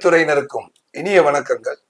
வணக்கம் தொழில்துறையினருக்கும் இனிய வணக்கங்கள்.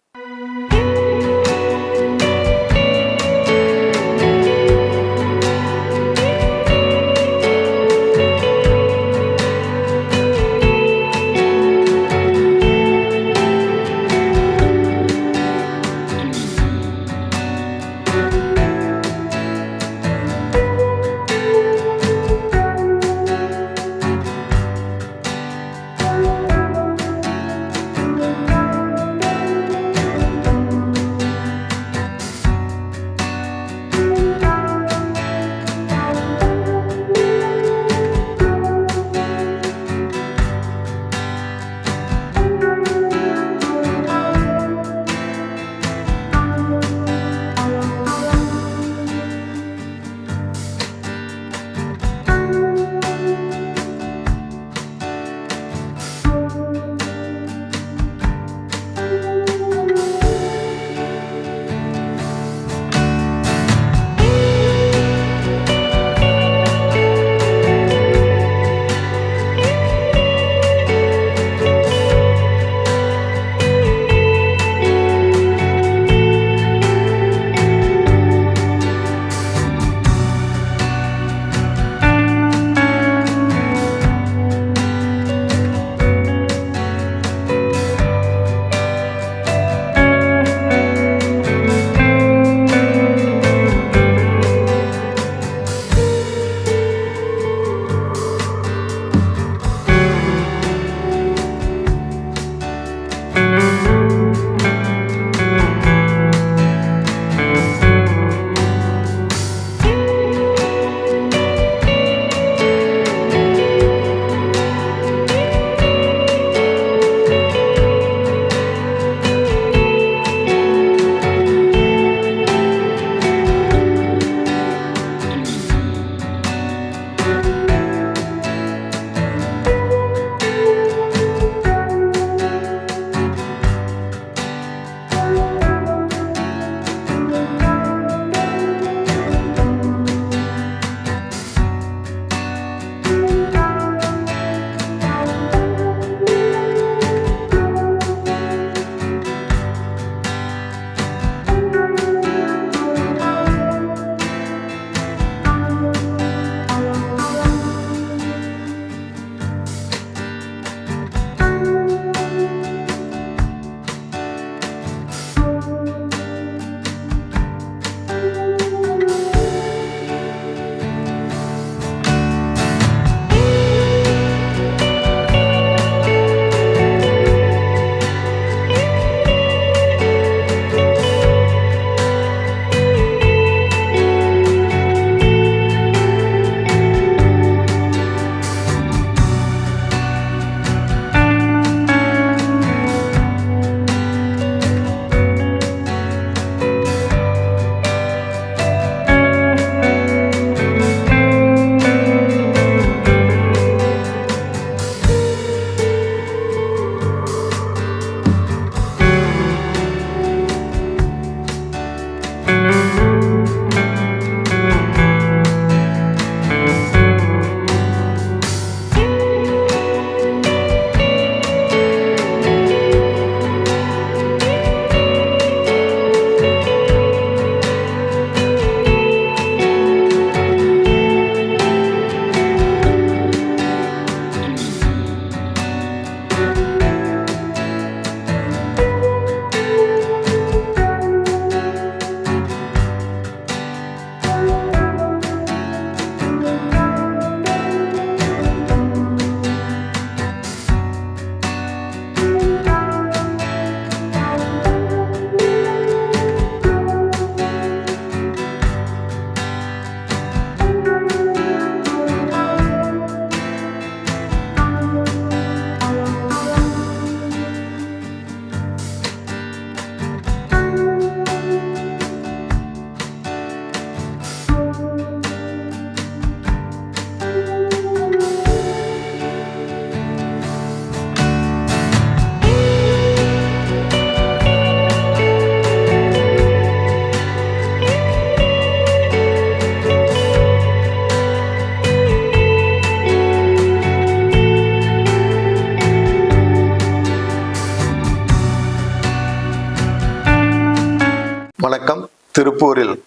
திருப்பூரில்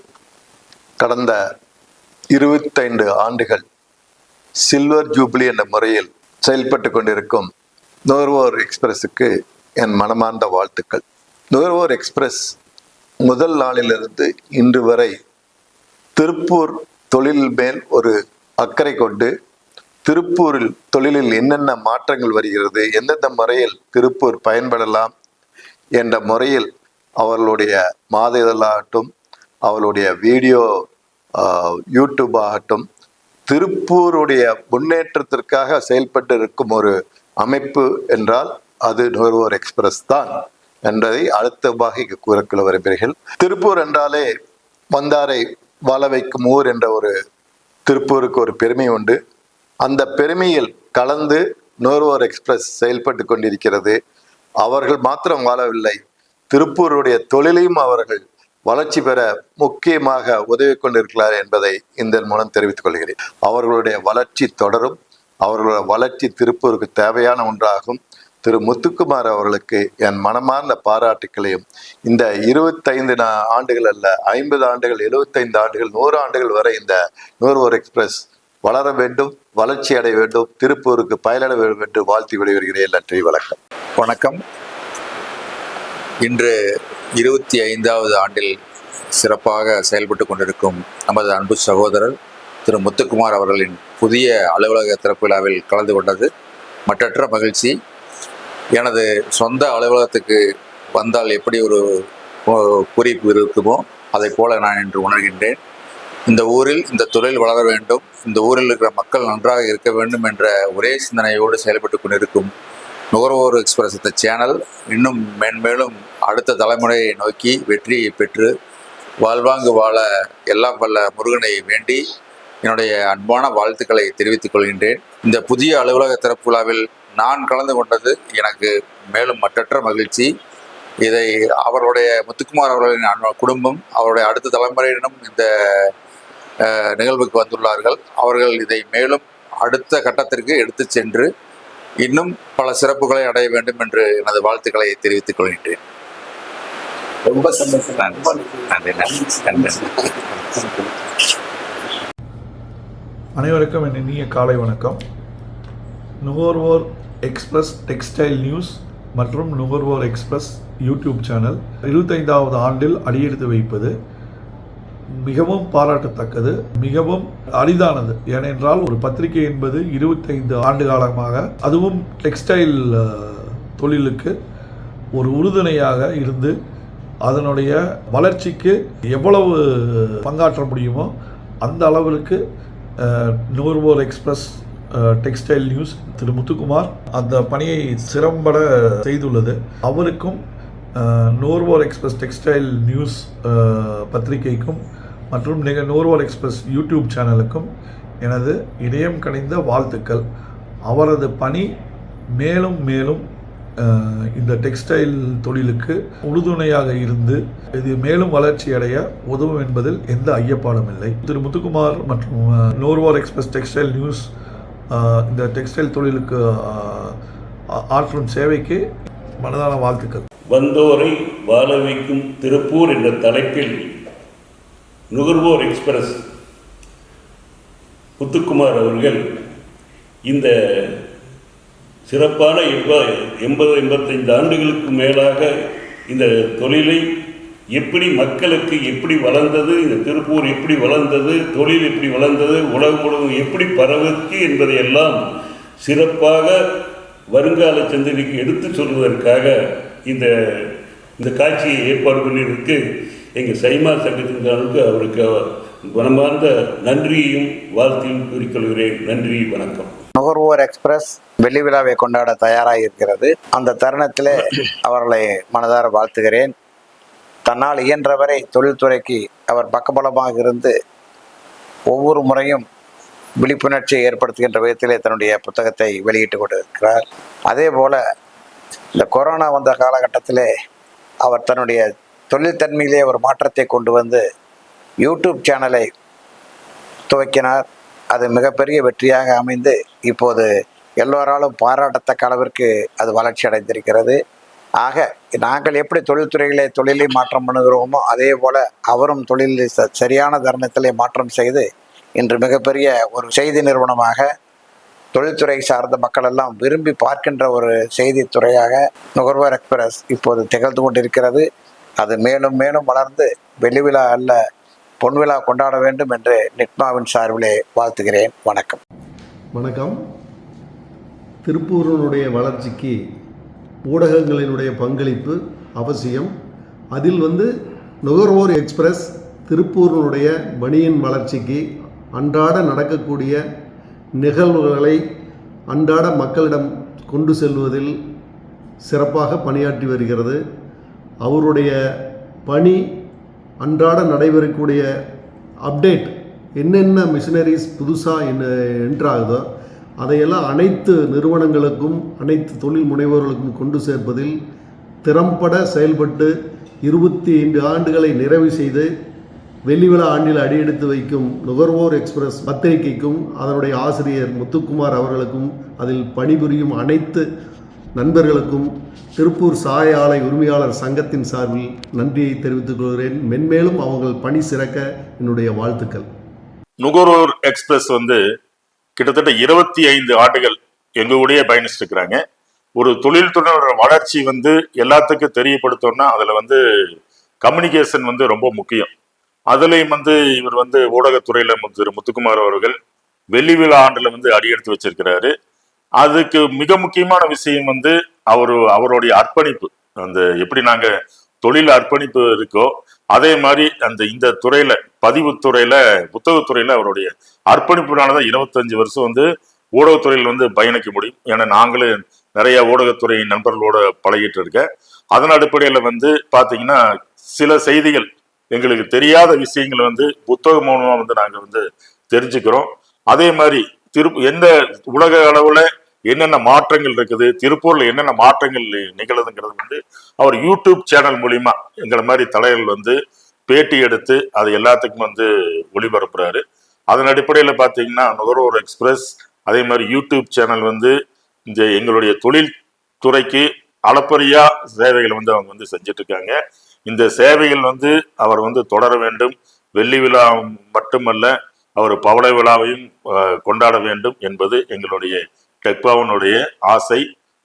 கடந்த இருபத்தைந்து ஆண்டுகள் சில்வர் ஜூப்ளி என்ற முறையில் செயல்பட்டு கொண்டிருக்கும் நுகர்வோர் எக்ஸ்பிரஸுக்கு என் மனமார்ந்த வாழ்த்துக்கள். நுகர்வோர் எக்ஸ்பிரஸ் முதல் நாளிலிருந்து இன்று வரை திருப்பூர் தொழில் மேல் ஒரு அக்கறை கொண்டு திருப்பூரில் தொழிலில் என்னென்ன மாற்றங்கள் வருகிறது எந்தெந்த முறையில் திருப்பூர் பயன்படலாம் என்ற முறையில் அவர்களுடைய மாத இதழாகட்டும் அவளுடைய வீடியோ யூடியூப் ஆகட்டும் திருப்பூருடைய முன்னேற்றத்திற்காக செயல்பட்டு இருக்கும் ஒரு அமைப்பு என்றால் அது நுகர்வோர் எக்ஸ்பிரஸ் தான் என்பதை அழுத்தமாக இங்கு கூறக்குள்ள வருகிறீர்கள் திருப்பூர் என்றாலே வந்தாரை வாழ வைக்கும் ஊர் என்ற ஒரு திருப்பூருக்கு ஒரு பெருமை உண்டு. அந்த பெருமையில் கலந்து நுகர்வோர் எக்ஸ்பிரஸ் செயல்பட்டு கொண்டிருக்கிறது. அவர்கள் மாத்திரம் வாழவில்லை. திருப்பூருடைய தொழிலையும் அவர்கள் வளர்ச்சி பெற முக்கியமாக உதவி கொண்டிருக்கிறார் என்பதை இந்த மூலம் தெரிவித்துக் கொள்கிறேன். அவர்களுடைய வளர்ச்சி தொடரும். அவர்களுடைய வளர்ச்சி திருப்பூருக்கு தேவையான ஒன்றாகும். திரு முத்துக்குமார் அவர்களுக்கு என் மனமார்ந்த பாராட்டுக்களையும் இந்த இருபத்தைந்து நா- ஆண்டுகள் அல்ல ஐம்பது ஆண்டுகள் எழுபத்தைந்து ஆண்டுகள் நூறு ஆண்டுகள் வரை இந்த நூறுவோர் எக்ஸ்பிரஸ் வளர வேண்டும் வளர்ச்சி அடைய வேண்டும் திருப்பூருக்கு பயனட வேண்டும் என்று வாழ்த்தி விடைபெறுகிறேன். நன்றி வணக்கம். வணக்கம். இன்று இருபத்தி ஐந்தாவது ஆண்டில் சிறப்பாக செயல்பட்டு கொண்டிருக்கும் நமது அன்பு சகோதரர் திரு முத்துக்குமார் அவர்களின் புதிய அலுவலக திறப்பு விழாவில் கலந்து கொண்டது. மற்றற்ற மகிழ்ச்சி. எனது சொந்த அலுவலகத்துக்கு வந்தால் எப்படி ஒரு குறிப்பு இருக்குமோ அதை போல நான் இன்று உணர்கின்றேன். இந்த ஊரில் இந்த தொழில் வளர வேண்டும். இந்த ஊரில் இருக்கிற மக்கள் நன்றாக இருக்க வேண்டும் என்ற ஒரே சிந்தனையோடு செயல்பட்டு கொண்டிருக்கும் நுகர்வோர் எக்ஸ்பிரஸ் இந்த சேனல் இன்னும் மேன்மேலும் அடுத்த தலைமுறையை நோக்கி வெற்றியை பெற்று வாழ்வாங்கு வாழ எல்லாம் வல்ல முருகனை வேண்டி என்னுடைய அன்பான வாழ்த்துக்களை தெரிவித்துக் கொள்கின்றேன். இந்த புதிய அலுவலக திறப்பு விழாவில் நான் கலந்து கொண்டது எனக்கு மேலும் மற்றற்ற மகிழ்ச்சி. இதை அவருடைய முத்துக்குமார் அவர்களின் குடும்பம் அவருடைய அடுத்த தலைமுறையினரும் இந்த நிகழ்வுக்கு வந்துள்ளார்கள். அவர்கள் இதை மேலும் அடுத்த கட்டத்திற்கு எடுத்துச் சென்று இன்னும் பல சிறப்புகளை அடைய வேண்டும் என்று எனது வாழ்த்துக்களை தெரிவித்துக் கொள்கின்றேன். ரொம்ப சந்தோஷம். நன்றி. நன்றி அனைவருக்கும் என் இனிய காலை வணக்கம். நுகர்வோர் எக்ஸ்பிரஸ் டெக்ஸ்டைல் நியூஸ் மற்றும் நுகர்வோர் எக்ஸ்பிரஸ் யூடியூப் சேனல் இருபத்தைந்தாவது ஆண்டில் அடியெடுத்து வைப்பது மிகவும் பாராட்டத்தக்கது மிகவும் அரிதானது. ஏனென்றால் ஒரு பத்திரிகை என்பது இருபத்தைந்து ஆண்டு காலமாக அதுவும் டெக்ஸ்டைல் தொழிலுக்கு ஒரு உறுதுணையாக இருந்து அதனுடைய வளர்ச்சிக்கு எவ்வளவு பங்காற்ற முடியுமோ அந்த அளவிற்கு நுகர்வோர் Express Textile News Thiru Muthukumar அந்த பணியை சிறம்பட செய்துள்ளது. அவருக்கும் நுகர்வோர் எக்ஸ்பிரஸ் டெக்ஸ்டைல் நியூஸ் பத்திரிகைக்கும் மற்றும் நிக நுகர்வோர் எக்ஸ்பிரஸ் யூடியூப் சேனலுக்கும் எனது இதயம் கனிந்த வாழ்த்துக்கள். அவரது பணி மேலும் மேலும் இந்த டெக்ஸ்டைல் தொழிலுக்கு உறுதுணையாக இருந்து இது மேலும் வளர்ச்சி அடைய உதவும் என்பதில் எந்த ஐயப்பாடும் இல்லை. திரு முத்துக்குமார் மற்றும் நோர்வார் எக்ஸ்பிரஸ் டெக்ஸ்டைல் நியூஸ் இந்த டெக்ஸ்டைல் தொழிலுக்கு ஆற்றும் சேவைக்கு மனதான வாழ்த்துக்கள். வந்தோரை வாழ வைக்கும் திருப்பூர் என்ற தலைப்பில் நுகர்வோர் எக்ஸ்பிரஸ் முத்துக்குமார் அவர்கள் இந்த சிறப்பான எண்ப எண்பது எண்பத்தைந்து ஆண்டுகளுக்கு மேலாக இந்த தொழிலை எப்படி மக்களுக்கு எப்படி வளர்ந்தது இந்த திருப்பூர் எப்படி வளர்ந்தது தொழில் எப்படி வளர்ந்தது உலகம் முழுவதும் எப்படி பரவுச்சு என்பதையெல்லாம் சிறப்பாக வருங்கால சந்ததிக்கு எடுத்து சொல்வதற்காக இந்த இந்த காட்சியை ஏற்பாடு பண்ணியிருக்கு எங்கள் சைமா சங்கத்தினருக்கு அவருக்கு மனமார்ந்த நன்றியையும் வாழ்த்தையும் கூறிக்கொள்கிறேன் நன்றி வணக்கம். நுகர்வோர் எக்ஸ்பிரஸ் வெள்ளி விழாவை கொண்டாட தயாராக இருக்கிறது அந்த தருணத்தில் அவர்களை மனதார வாழ்த்துகிறேன். தன்னால் இயன்றவரை தொழில்துறைக்கு அவர் பக்கபலமாக இருந்து ஒவ்வொரு முறையும் விழிப்புணர்ச்சியை ஏற்படுத்துகின்ற விதத்திலே தன்னுடைய புத்தகத்தை வெளியிட்டு கொண்டிருக்கிறார். அதே போல இந்த கொரோனா வந்த காலகட்டத்திலே அவர் தன்னுடைய தொழில்தன்மையிலே ஒரு மாற்றத்தை கொண்டு வந்து யூடியூப் சேனலை துவக்கினார். அது மிகப்பெரிய வெற்றியாக அமைந்து இப்போது எல்லோராலும் பாராட்டத்தக்க அளவிற்கு அது வளர்ச்சி அடைந்திருக்கிறது. ஆக நாங்கள் எப்படி தொழில்துறைகளை தொழிலை மாற்றம் பண்ணுகிறோமோ அதே போல் அவரும் தொழிலில் ச- சரியான தருணத்திலே மாற்றம் செய்து இன்று மிகப்பெரிய ஒரு செய்தி நிறுவனமாக தொழில்துறை சார்ந்த மக்கள் எல்லாம் விரும்பி பார்க்கின்ற ஒரு செய்தித்துறையாக நுகர்வோர் எக்ஸ்பிரஸ் இப்போது திகழ்ந்து கொண்டிருக்கிறது. அது மேலும் மேலும் வளர்ந்து வெளிவிழா அல்ல பொன்விழா கொண்டாட வேண்டும் என்று நிட்மாவின் சார்பிலே வாழ்த்துகிறேன். வணக்கம். வணக்கம். திருப்பூரனுடைய வளர்ச்சிக்கு ஊடகங்களினுடைய பங்களிப்பு அவசியம். அதில் வந்து நுகர்வோர் எக்ஸ்பிரஸ் திருப்பூரினுடைய பணியின் வளர்ச்சிக்கு அன்றாட நடக்கக்கூடிய நிகழ்வுகளை அன்றாட மக்களிடம் கொண்டு செல்வதில் சிறப்பாக பணியாற்றி வருகிறது. அவருடைய பணி அன்றாட நடைபெறக்கூடிய அப்டேட் என்னென்ன மிஷினரிஸ் புதுசாக என்ன என்ட்ராகுதோ அதையெல்லாம் அனைத்து நிறுவனங்களுக்கும் அனைத்து தொழில் முனைவோர்களுக்கும் கொண்டு சேர்ப்பதில் திறம்பட செயல்பட்டு இருபத்தி ஐந்து ஆண்டுகளை நிறைவு செய்து வெள்ளிவிழா ஆண்டில் அடியெடுத்து வைக்கும் நுகர்வோர் எக்ஸ்பிரஸ் பத்திரிகைக்கும் அதனுடைய ஆசிரியர் முத்துக்குமார் அவர்களுக்கும் அதில் பணிபுரியும் அனைத்து நண்பர்களுக்கும் திருப்பூர் சாய ஆலை உரிமையாளர் சங்கத்தின் சார்பில் நன்றியை தெரிவித்துக் கொள்கிறேன். மென்மேலும் அவங்கள் பணி சிறக்க என்னுடைய வாழ்த்துக்கள். நுகர்வோர் எக்ஸ்பிரஸ் வந்து கிட்டத்தட்ட இருபத்தி ஐந்து ஆண்டுகள் எங்க கூடயே ஒரு தொழில்துறையோட வளர்ச்சி வந்து எல்லாத்துக்கும் தெரியப்படுத்தோம்னா அதில் வந்து கம்யூனிகேஷன் வந்து ரொம்ப முக்கியம். அதுலேயும் வந்து இவர் வந்து ஊடகத்துறையில் திரு முத்துக்குமார் அவர்கள் வெள்ளி விழா ஆண்டில் வந்து அடியெடுத்து வச்சிருக்கிறாரு. அதுக்கு மிக முக்கியமான விஷயம் வந்து அவர் அவருடைய அர்ப்பணிப்பு. அந்த எப்படி நாங்க தொழில் அர்ப்பணிப்பு இருக்கோ அதே மாதிரி அந்த இந்த துறையில பதிவுத்துறையில புத்தகத்துறையில அவருடைய அர்ப்பணிப்புனாலதான் இருபத்தஞ்சு வருஷம் வந்து ஊடகத்துறையில் வந்து பயணிக்க முடியும். ஏன்னா நாங்களும் நிறைய ஊடகத்துறை நண்பர்களோட பழகிட்டு இருக்கேன். அதன் அடிப்படையில வந்து பாத்தீங்கன்னா சில செய்திகள் எங்களுக்கு தெரியாத விஷயங்கள் வந்து புத்தகம் மூலமா வந்து நாங்க வந்து தெரிஞ்சுக்கிறோம். அதே மாதிரி திரு எந்த உலக அளவுல என்னென்ன மாற்றங்கள் இருக்குது திருப்பூர்ல என்னென்ன மாற்றங்கள் நிகழுதுங்கிறது வந்து அவர் யூடியூப் சேனல் மூலியமா எங்களை மாதிரி தலைவர்கள் வந்து பேட்டி எடுத்து அது எல்லாத்துக்கும் வந்து ஒளிபரப்புறாரு. அதன் அடிப்படையில் பார்த்தீங்கன்னா நுகர்வோர் எக்ஸ்பிரஸ் அதே மாதிரி யூடியூப் சேனல் வந்து இந்த எங்களுடைய தொழில் துறைக்கு அளப்பரியா சேவைகளை வந்து அவங்க வந்து செஞ்சுட்டு இருக்காங்க இந்த சேவைகள் வந்து அவர் வந்து தொடர வேண்டும். வெள்ளி விழா மட்டுமல்ல அவர் பவள விழாவையும் கொண்டாட வேண்டும் என்பது எங்களுடைய டெக்பாவினுடைய ஆசை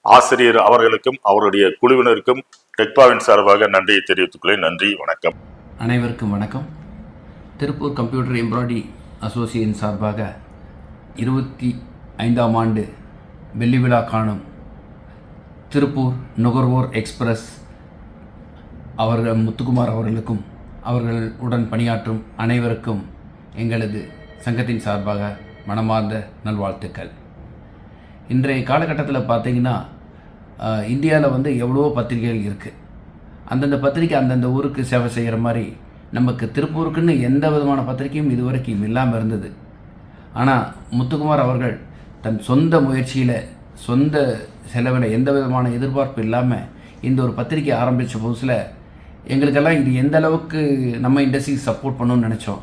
ஆசிரியர் அவர்களுக்கும் அவருடைய குழுவினருக்கும் டெக்பாவின் சார்பாக நன்றியை தெரிவித்துக்கொள்ளேன் நன்றி வணக்கம். அனைவருக்கும் வணக்கம். திருப்பூர் கம்ப்யூட்டர் எம்ப்ராய்டரி அசோசியேஷன் சார்பாக இருபத்தி ஐந்தாம் ஆண்டு வெள்ளி விழா காணும் திருப்பூர் நுகர்வோர் எக்ஸ்பிரஸ் அவர்கள் முத்துக்குமார் அவர்களுக்கும் அவர்கள் உடன் பணியாற்றும் அனைவருக்கும் எங்களது சங்கத்தின் சார்பாக மனமார்ந்த நல்வாழ்த்துக்கள். இன்றைய காலகட்டத்தில் பார்த்தீங்கன்னா இந்தியாவில் வந்து எவ்வளவோ பத்திரிகைகள் இருக்குது அந்தந்த பத்திரிக்கை அந்தந்த ஊருக்கு சேவை செய்கிற மாதிரி நமக்கு திருப்பூருக்குன்னு எந்த விதமான பத்திரிக்கையும் இதுவரைக்கும் இல்லாமல் இருந்தது. ஆனால் முத்துக்குமார் அவர்கள் தன் சொந்த முயற்சியில் சொந்த செலவில் எந்த விதமான எதிர்பார்ப்பு இல்லாமல் இந்த ஒரு பத்திரிக்கை ஆரம்பித்த புதுசில் எங்களுக்கெல்லாம் இது எந்த அளவுக்கு நம்ம இண்டஸ்ட்ரிக்கு சப்போர்ட் பண்ணணும்னு நினச்சோம்.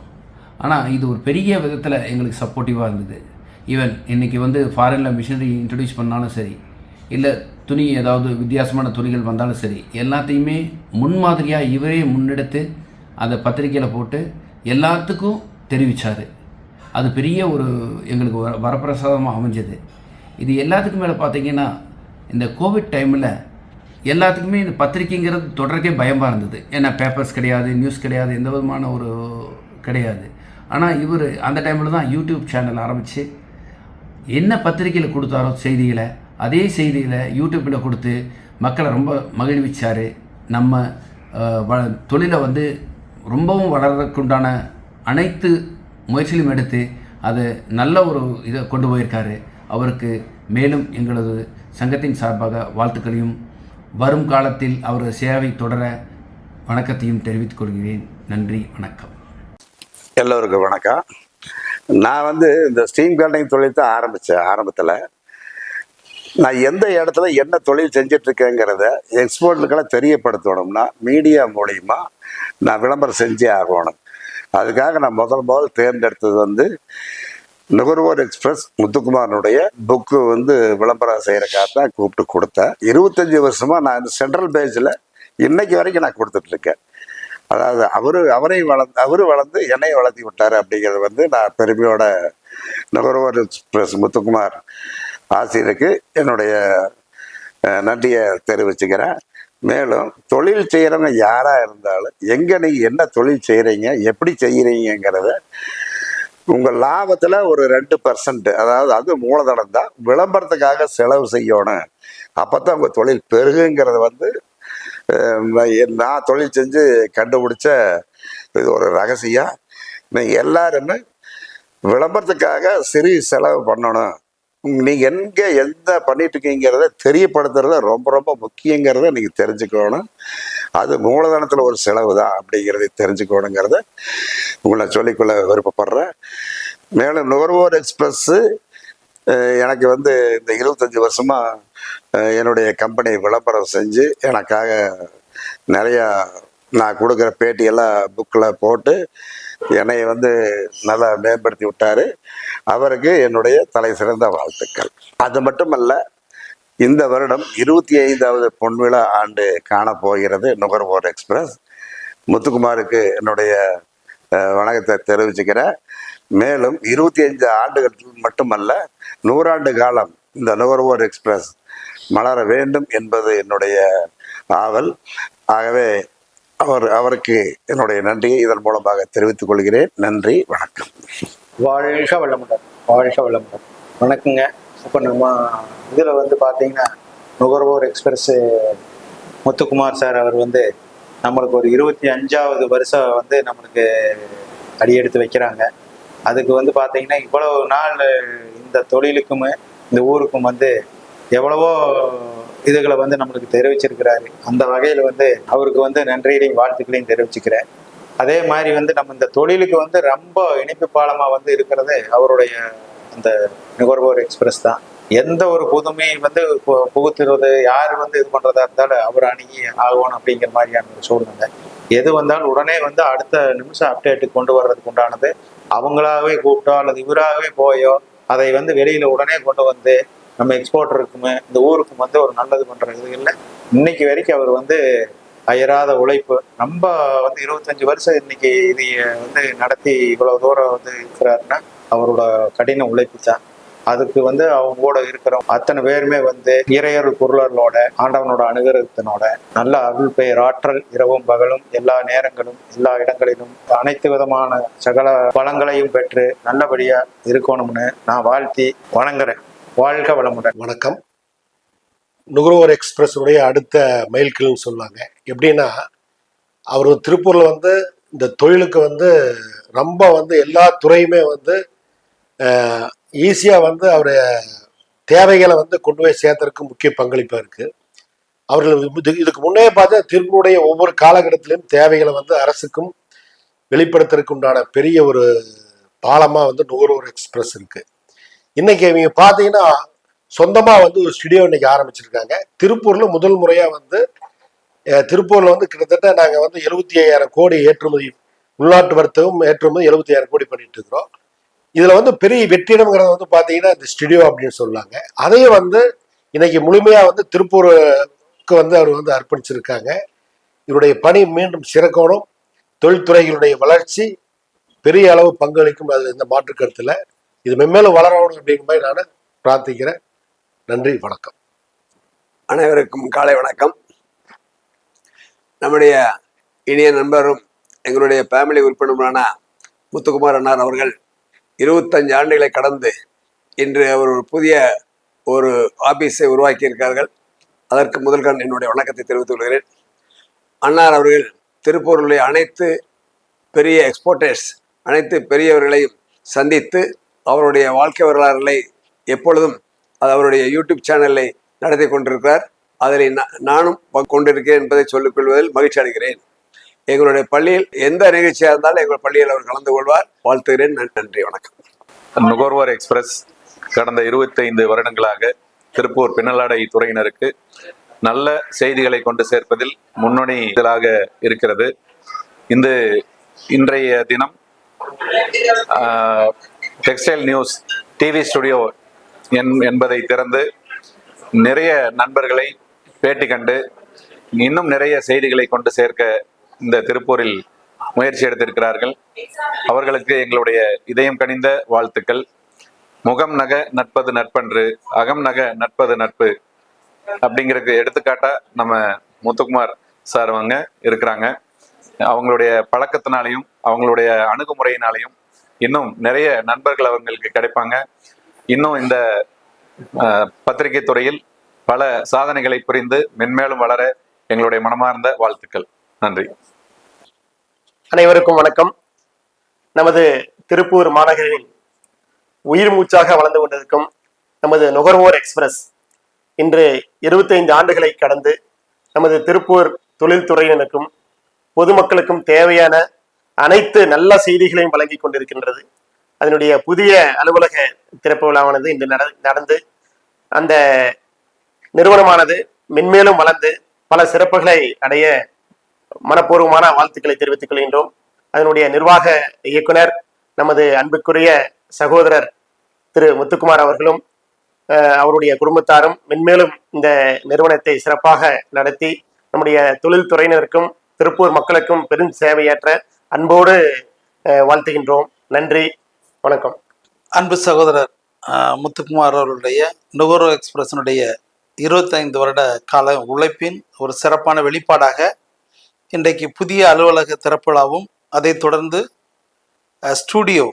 ஆனால் இது ஒரு பெரிய விதத்தில் எங்களுக்கு சப்போர்ட்டிவாக இருந்தது. ஈவன் இன்றைக்கி வந்து ஃபாரினில் மிஷினரி இன்ட்ரடியூஸ் பண்ணாலும் சரி இல்லை துணி ஏதாவது வித்தியாசமான துணிகள் வந்தாலும் சரி எல்லாத்தையுமே முன்மாதிரியாக இவரே முன்னெடுத்து அதை பத்திரிக்கையில் போட்டு எல்லாத்துக்கும் தெரிவித்தார் அது பெரிய ஒரு எங்களுக்கு வர வரப்பிரசாதமாக அமைஞ்சது. இது எல்லாத்துக்கும் மேலே பார்த்தீங்கன்னா இந்த கோவிட் டைமில் எல்லாத்துக்குமே இந்த பத்திரிக்கைங்கிறது தொடர்க்கே பயமாக இருந்தது. ஏன்னா பேப்பர்ஸ் கிடையாது நியூஸ் கிடையாது எந்த விதமான ஒரு கிடையாது. ஆனால் இவர் அந்த டைமில் தான் யூடியூப் சேனல் ஆரம்பித்து என்ன பத்திரிக்கையில் கொடுத்தாரோ செய்திகளை அதே செய்தியில் யூடியூப்பில் கொடுத்து மக்களை ரொம்ப மகிழ்விச்சார். நம்ம வ தொழிலை வந்து ரொம்பவும் வளர்றதுக்குண்டான அனைத்து முயற்சியும் எடுத்து அதை நல்ல ஒரு இதை கொண்டு போயிருக்காரு. அவருக்கு மேலும் எங்களது சங்கத்தின் சார்பாக வாழ்த்துக்களையும் வரும் காலத்தில் அவர் சேவை தொடர வணக்கத்தையும் தெரிவித்துக் கொள்கிறேன். நன்றி வணக்கம். எல்லோருக்கும் வணக்கம். நான் வந்து இந்த ஸ்டீம் கார்டனிங் தொழில் தான் ஆரம்பித்தேன் ஆரம்பத்தில். நான் எந்த இடத்துல என்ன தொழில் செஞ்சிட்ருக்கேங்கிறத எக்ஸ்போர்ட்டுக்கெல்லாம் தெரியப்படுத்தணும்னா மீடியா மூலியமா நான் விளம்பரம் செஞ்சே ஆகணும். அதுக்காக நான் முதல் முதல் தேர்ந்தெடுத்தது வந்து நுகர்வோர் எக்ஸ்பிரஸ் முத்துக்குமாரனுடைய புக்கு வந்து விளம்பரம் செய்கிறக்காக தான் கூப்பிட்டு கொடுத்தேன். இருபத்தஞ்சி வருஷமாக நான் இந்த சென்ட்ரல் பேஜில் இன்னைக்கு வரைக்கும் நான் கொடுத்துட்ருக்கேன். அதாவது அவரு அவரை வளர்ந்து அவரு வளர்ந்து என்னை வளர்த்தி விட்டார் அப்படிங்கிறது வந்து நான் பெருமையோட நுகர்வோர் எக்ஸ்பிரஸ் முத்துக்குமார் ஆசிரியருக்கு என்னுடைய நன்றியை தெரிவிச்சுக்கிறேன். மேலும் தொழில் செய்கிறவங்க யாராக இருந்தாலும் எங்கே நீங்கள் என்ன தொழில் செய்கிறீங்க எப்படி செய்கிறீங்கிறத உங்கள் லாபத்தில் ஒரு ரெண்டு பர்சன்ட் அதாவது அது மூலதனம் தான். விளம்பரத்துக்காக செலவு செய்யணும். அப்போ தான் உங்கள் தொழில் பெருகுங்கிறத வந்து நான் தொழில் செஞ்சு கண்டுபிடிச்ச இது ஒரு ரகசியம். நீங்கள் எல்லாருமே விளம்பரத்துக்காக சிறு செலவு பண்ணணும். நீங்கள் எங்கே எந்த பண்ணிட்டுருக்கீங்கிறத தெரியப்படுத்துறது ரொம்ப ரொம்ப முக்கியங்கிறத நீங்கள் தெரிஞ்சுக்கணும். அது மூலதனத்தில் ஒரு செலவு தான் அப்படிங்கிறத தெரிஞ்சுக்கணுங்கிறத உங்களை சொல்லிக்கொள்ள விருப்பப்படுறேன். மேலும் நுகர்வோர் எக்ஸ்பிரஸ்ஸு எனக்கு வந்து இந்த இருபத்தஞ்சி வருஷமாக என்னுடைய கம்பெனி விளம்பரம் செஞ்சு எனக்காக நிறையா நான் கொடுக்குற பேட்டியெல்லாம் புக்கில் போட்டு என்னை வந்து நல்லா மேம்படுத்தி விட்டாரு. அவருக்கு என்னுடைய தலை சிறந்த வாழ்த்துக்கள். அது மட்டுமல்ல இந்த வருடம் இருபத்தி ஐந்தாவது பொன்விழா ஆண்டு காணப்போகிறது நுகர்வோர் எக்ஸ்பிரஸ். முத்துக்குமாருக்கு என்னுடைய அஹ், வணக்கத்தை தெரிவிச்சுக்கிறேன். மேலும் இருபத்தி ஐந்து ஆண்டுகள் மட்டுமல்ல நூறாண்டு காலம் இந்த நுகர்வோர் எக்ஸ்பிரஸ் மலர வேண்டும் என்பது என்னுடைய ஆவல். ஆகவே அவர் அவருக்கு என்னுடைய நன்றியை இதன் மூலமாக தெரிவித்துக் கொள்கிறேன். நன்றி வணக்கம். வாழ்க வளமுடன் வாழ்க வளமுடன். வணக்கங்க. இப்போ நம்ம இதில் வந்து பார்த்தீங்கன்னா நுகர்வோர் எக்ஸ்பிரஸ் முத்துக்குமார் சார் அவர் வந்து நம்மளுக்கு ஒரு இருபத்தி அஞ்சாவது வருஷம் வந்து நம்மளுக்கு அடியெடுத்து வைக்கிறாங்க. அதுக்கு வந்து பார்த்தீங்கன்னா இவ்வளவு நாள் இந்த தொழிலுக்கும் இந்த ஊருக்கும் வந்து எவ்வளவோ இதுகளை வந்து நம்மளுக்கு தெரிவிச்சிருக்கிறாரு. அந்த வகையில் வந்து அவருக்கு வந்து நன்றியையும் வாழ்த்துக்களையும் தெரிவிச்சுக்கிறேன். அதே மாதிரி வந்து நம்ம இந்த தொழிலுக்கு வந்து ரொம்ப இணைப்பு பாலமாக வந்து இருக்கிறது அவருடைய அந்த நுகர்வோர் எக்ஸ்பிரஸ் தான். எந்த ஒரு புதுமை வந்து பு- புகுத்துறது யார் வந்து இது பண்ணுறதா இருந்தாலும் அவர் அணுகி ஆகணும் அப்படிங்கிற மாதிரியான ஒரு சூழ்நிலை. எது வந்தாலும் உடனே வந்து அடுத்த நிமிஷம் அப்டேட்டுக்கு கொண்டு வர்றதுக்கு உண்டானது அவங்களாவே கூப்பிட்டோ அல்லது இவராகவே போயோ அதை வந்து வெளியில் உடனே கொண்டு வந்து நம்ம எக்ஸ்போர்ட்டருக்குமே இந்த ஊருக்கும் வந்து ஒரு நல்லது பண்ணுற இது இல்லை. இன்னைக்கு வரைக்கும் அவர் வந்து அயராத உழைப்பு. நம்ம வந்து இருபத்தஞ்சு வருஷம் இன்னைக்கு இது வந்து நடத்தி இவ்வளோ தூரம் வந்து இருக்கிறாருன்னா அவரோட கடின உழைப்பு தான். அதுக்கு வந்து அவங்க கூட இருக்கிற அத்தனை பேருமே வந்து இறையருள் பொருளர்களோட ஆண்டவனோட அனுகிரகத்தினோட நல்ல அருள் பெயர் ஆற்றல் இரவும் பகலும் எல்லா நேரங்களும் எல்லா இடங்களிலும் அனைத்து விதமான சகல பலங்களையும் பெற்று நல்லபடியா இருக்கணும்னு நான் வாழ்த்தி வணங்குறேன். வாழ்க வளமுடன். வணக்கம். நுகர்வோர் எக்ஸ்பிரஸுடைய அடுத்த மைல்கல்னு சொன்னாங்க எப்படின்னா அவர் திருப்பூரில் வந்து இந்த தொழிலுக்கு வந்து ரொம்ப வந்து எல்லா துறையுமே வந்து ஈஸியாக வந்து அவருடைய தேவைகளை வந்து கொண்டு போய் சேர்த்துறதுக்கு முக்கிய பங்களிப்பாக இருக்குது அவர்கள் இதுக்கு முன்னே பார்த்தா திருப்பூருடைய ஒவ்வொரு காலகட்டத்திலையும் தேவைகளை வந்து அரசுக்கும் வெளிப்படுத்துறதுக்கு உண்டான பெரிய ஒரு பாலமாக வந்து நுகர்வோர் எக்ஸ்பிரஸ் இருக்குது இன்னைக்கு இவங்க பார்த்தீங்கன்னா சொந்தமாக வந்து ஒரு ஸ்டுடியோ இன்னைக்கு ஆரம்பிச்சிருக்காங்க. திருப்பூரில் முதல் முறையாக வந்து திருப்பூரில் வந்து கிட்டத்தட்ட நாங்கள் வந்து எழுபத்தி ஐயாயிரம் கோடி ஏற்றுமதி உள்நாட்டு வர்த்தகம் ஏற்றுமதி எழுபத்தி ஐயாயிரம் கோடி பண்ணிட்டு இருக்கிறோம். இதில் வந்து பெரிய வெற்றிடம்ங்கிறது வந்து பார்த்தீங்கன்னா இந்த ஸ்டுடியோ அப்படின்னு சொல்லாங்க அதையும் வந்து இன்னைக்கு முழுமையாக வந்து திருப்பூருக்கு வந்து அவர் வந்து அர்ப்பணிச்சிருக்காங்க. இவருடைய பணி மீண்டும் சிறக்கணும். தொழில்துறைகளுடைய வளர்ச்சி பெரிய அளவு பங்களிக்கும். அது இந்த மாற்று இது மென்மேலும் வளரணும் அப்படிங்கிற மாதிரி நான் பிரார்த்திக்கிறேன். நன்றி வணக்கம். அனைவருக்கும் காலை வணக்கம். நம்முடைய இனிய நண்பரும் எங்களுடைய ஃபேமிலி உறுப்பினருமான முத்துக்குமார் அண்ணார் அவர்கள் இருபத்தஞ்சு ஆண்டுகளை கடந்து இன்று அவர் ஒரு புதிய ஒரு ஆபீஸை உருவாக்கியிருக்கார்கள் அதற்கு முதல்கண் என்னுடைய வணக்கத்தை தெரிவித்துக் கொள்கிறேன். அன்னார் அவர்கள் திருப்பூருடைய அனைத்து பெரிய எக்ஸ்போர்ட்டர்ஸ் அனைத்து பெரியவர்களையும் சந்தித்து அவருடைய வாழ்க்கை வரலாறுகளை எப்பொழுதும் அது அவருடைய யூடியூப் சேனலை நடத்தி கொண்டிருக்கிறார். அதில் நானும் கொண்டிருக்கிறேன் என்பதை சொல்லிக் கொள்வதில் மகிழ்ச்சி அடைகிறேன். எங்களுடைய பள்ளியில் எந்த நிகழ்ச்சியாக இருந்தாலும் எங்கள் பள்ளியில் அவர் கலந்து கொள்வார். வாழ்த்துகிறேன். நன்றி. வணக்கம். நுகர்வோர் எக்ஸ்பிரஸ் கடந்த 25 வருடங்களாக திருப்பூர் பின்னலாடை துறையினருக்கு நல்ல செய்திகளை கொண்டு சேர்ப்பதில் முன்னணி இதழாக இருக்கிறது. இந்த இன்றைய தினம் டெக்ஸ்டைல் நியூஸ் டிவி ஸ்டுடியோ என் என்பதை திறந்து நிறைய நண்பர்களை பேட்டி கண்டு இன்னும் நிறைய செய்திகளை கொண்டு சேர்க்க இந்த திருப்பூரில் முயற்சி எடுத்திருக்கிறார்கள். அவர்களுக்கு எங்களுடைய இதயம் கனிந்த வாழ்த்துக்கள். முகம் நக நட்பது நட்பன்று அகம் நக நட்பது நட்பு அப்படிங்கிறதுக்கு எடுத்துக்காட்டா நம்ம முத்துக்குமார் சார் அவங்க இருக்கிறாங்க. அவங்களுடைய பழக்கத்தினாலையும் அவங்களுடைய அணுகுமுறையினாலையும் இன்னும் நிறைய நண்பர்கள் அவங்களுக்கு கிடைப்பாங்க. இன்னும் இந்த பத்திரிகை துறையில் பல சாதனைகளை புரிந்து மென்மேலும் வளர எங்களுடைய மனமார்ந்த வாழ்த்துக்கள். நன்றி. அனைவருக்கும் வணக்கம். நமது திருப்பூர் மாநகரின் உயிர் மூச்சாக வளர்ந்து கொண்டிருக்கும் நமது நுகர்வோர் எக்ஸ்பிரஸ் இன்று இருபத்தைந்து ஆண்டுகளை கடந்து நமது திருப்பூர் தொழில்துறையினருக்கும் பொதுமக்களுக்கும் தேவையான அனைத்து நல்ல செய்திகளையும் வழங்கி கொண்டிருக்கின்றது. அதனுடைய புதிய அலுவலக திறப்பு விழாவானது இன்று நடந்து அந்த நிறுவனமானது மென்மேலும் வளர்ந்து பல சிறப்புகளை அடைய மனப்பூர்வமான வாழ்த்துக்களை தெரிவித்துக் கொள்கின்றோம். அதனுடைய நிர்வாக இயக்குனர் நமது அன்புக்குரிய சகோதரர் திரு முத்துக்குமார் அவர்களும் அவருடைய குடும்பத்தாரும் மென்மேலும் இந்த நிறுவனத்தை சிறப்பாக நடத்தி நம்முடைய தொழில்துறையினருக்கும் திருப்பூர் மக்களுக்கும் பெரும் சேவையாற்ற அன்போடு வாழ்த்துகின்றோம். நன்றி. வணக்கம். அன்பு சகோதரர் முத்துக்குமார் அவர்களுடைய நுகர்வோர் எக்ஸ்பிரஸினுடைய இருபத்தைந்து வருட கால உழைப்பின் ஒரு சிறப்பான வெளிப்பாடாக இன்றைக்கு புதிய அலுவலக திறப்புழாவும் அதைத் தொடர்ந்து ஸ்டூடியோ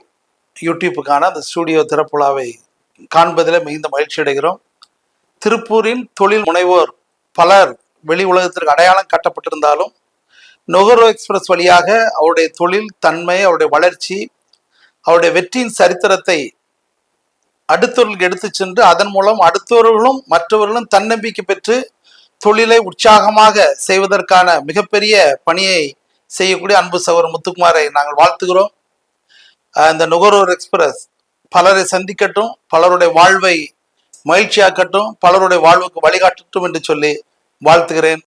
யூடியூப்புக்கான அந்த ஸ்டூடியோ திறப்புழாவை காண்பதில் மிகுந்த மகிழ்ச்சி அடைகிறோம். திருப்பூரின் தொழில் முனைவோர் பலர் வெளி உலகத்திற்கு அடையாளம் காட்டப்பட்டிருந்தாலும் நுகர்வோர் எக்ஸ்பிரஸ் வழியாக அவருடைய தொழில் தன்மை அவருடைய வளர்ச்சி அவருடைய வெற்றியின் சரித்திரத்தை அடுத்தவர்களுக்கு எடுத்து சென்று அதன் மூலம் அடுத்தவர்களும் மற்றவர்களும் தன்னம்பிக்கை பெற்று தொழிலை உற்சாகமாக செய்வதற்கான மிகப்பெரிய பணியை செய்யக்கூடிய அன்பு சகோதரர் முத்துக்குமாரை நாங்கள் வாழ்த்துகிறோம். இந்த நுகர்வோர் எக்ஸ்பிரஸ் பலரை சந்திக்கட்டும் பலருடைய வாழ்வை மகிழ்ச்சியாக்கட்டும் பலருடைய வாழ்வுக்கு வழிகாட்டட்டும் என்று சொல்லி வாழ்த்துகிறேன்.